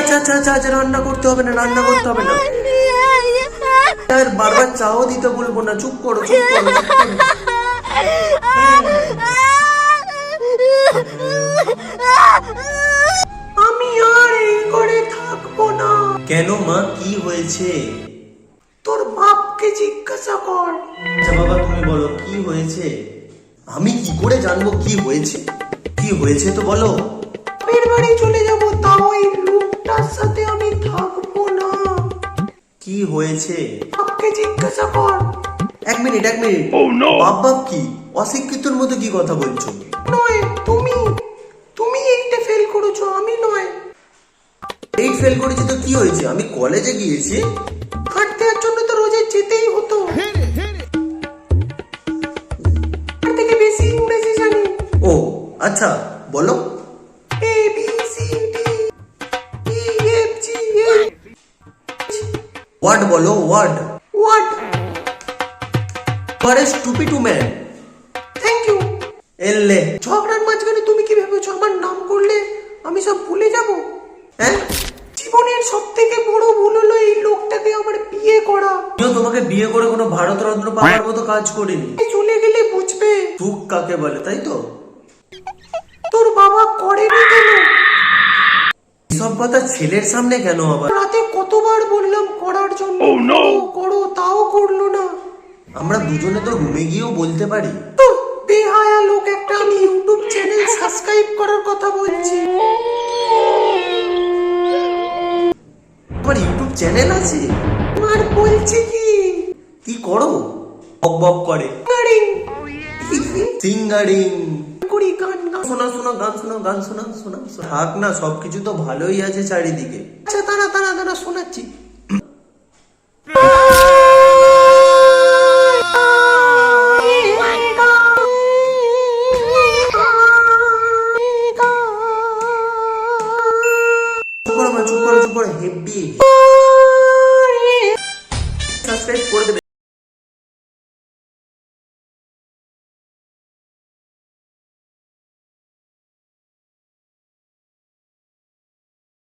আচ্ছা আচ্ছা আচ্ছা রান্না করতে হবে না রান্না করতে হবে না। আর বারবার চাও দিতে বলব না চুপ করো চুপ করো চুপ করো। আমি আর এই ঘরে থাকব না। কেন মা কি হয়েছে? তোর বাপকে জিজ্ঞাসা কর। আচ্ছা বাবা তুমি বলো কি হয়েছে? আমি কি করে জানব কি হয়েছে? কি হয়েছে তো বলো। বাপের বাড়ি চলে যাব। হয়েছে? বাপকে জিজ্ঞাসা কর। এক মিনিট এক মিনিট। বাপ বাপ কি? অশিক্ষিতর মতো কি কথা বলছো? নয় তুমি তুমি এইটা ফেল করেছ আমি নয়। এইট ফেল করেছি তো কি হয়েছে? আমি কলেজে গিয়েছি। হাঁটতে যাওয়ার জন্য তো রোজে যেতেই হতো। তার থেকে বেশি ইংরেজি জানি? ও আচ্ছা বলো। A B C D word বলো ওয়ার্ড ওয়ার্ড আর স্টুপিড উম্যান থ্যাংক ইউ এলে ঝগড়ার মাঝখানে তুমি কি ভেবেছো আমার নাম করলে? আমি সব ভুলে যাব? হ্যাঁ? জীবনের সব থেকে বড় ভুল হলো এই লোকটাকে আমার বিয়ে করা। আমিও তোমাকে বিয়ে করে কোনো ভারতরত্ন পাওয়ার মতো কাজ করিনি। চলে গেলে বুঝবে। সুখ কাকে বলে তাই তো? তোর বাবা করেনি কেন? এসব কথা ছেলের সামনে কেন আবার? রাতে করার জন্য। করো, করো তাও করল না। আমরা দুজনে তো রুমে গিয়েও বলতে পারি। তো বেহায়া লোক একটা আমি ইউটিউব চ্যানেল সাবস্ক্রাইব করার কথা বলছি। আমার ইউটিউব চ্যানেল আছে? আর বলছে কি? কি করো? বক বক করে। সিঙ্গারিং করি গান গান। শোনা শোনা গান শোনা গান শোনা শোনা শোনা। থাক না সবকিছু তো ভালোই আছে চারিদিকে। আচ্ছা তারা তারা তারা শোনাচ্ছি। হেব্বি সাবস্ক্রাইব করে দেবে।